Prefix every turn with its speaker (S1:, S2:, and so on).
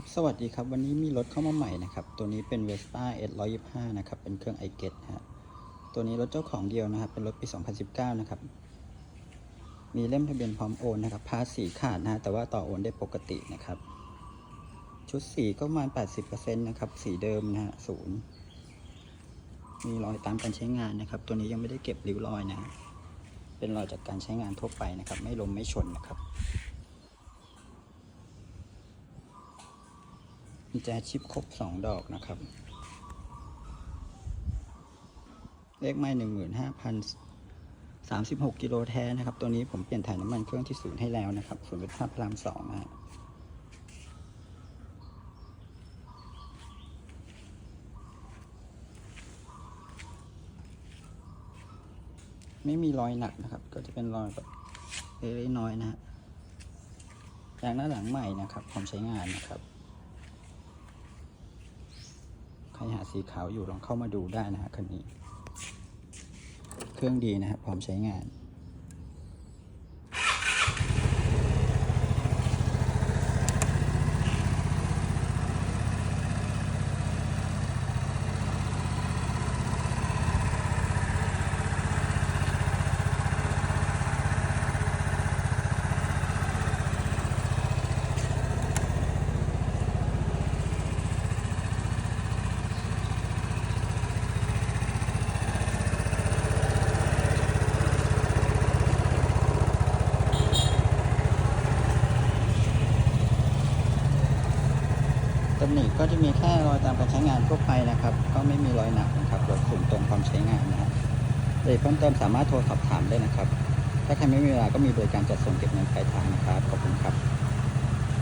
S1: ครับสวัสดีครับ วันนี้มีรถเข้ามาใหม่นะครับ ตัวนี้เป็น Vespa S 125นะครับ เป็นเครื่อง i g e t ฮะตัวนี้รถเจ้าของเดียวนะครับ เป็นรถปี 2019 นะครับ มีเล่มทะเบียนพร้อมโอนนะครับ ภาษีขาดนะ แต่ว่าต่อโอนได้ปกตินะครับ ชุดสีก็ประมาณ 80%นะครับ สีเดิมนะฮะศูนย์มีรอยตามการใช้งานนะครับ ตัวนี้ยังไม่ได้เก็บริ้วรอยนะฮะเป็นรอยจากการใช้งานทั่วไปนะครับ ไม่ลมไม่ชนนะครับ กุญ แจชิปครบสองดอกนะครับ เลขไม่หนึ่งหมื่นห้าพันสามสิบหกกิโลแท้นะครับ ตัวนี้ผมเปลี่ยนถ่ายน้ำมันเครื่องที่ศูนย์ให้แล้วนะครับศูนย์เป็นภาพพรามสองนะฮะไม่มีรอยหนักนะครับ ก็จะเป็นรอยแบบเล็กน้อยนะฮะยางหน้าหลังใหม่นะครับพร้อมใช้งานนะครับ ใครหาสีขาวอยู่ลองเข้ามาดูได้นะฮะคันนี้ เครื่องดีนะครับพร้อมใช้งานำหนิก็จะมีแค่รอยตามการใช้งานทั่วไปนะครับ ก็ไม่มีรอยหนักนะครับรถสูงตรงความใช้งานนะครับเลยเพิ่มเติมสามารถโทรสอบถามได้นะครับ ถ้าใครไม่มีเวลาก็มีบริการจัดส่งเก็บเงินปลายทางนะครับ ขอบคุณครับ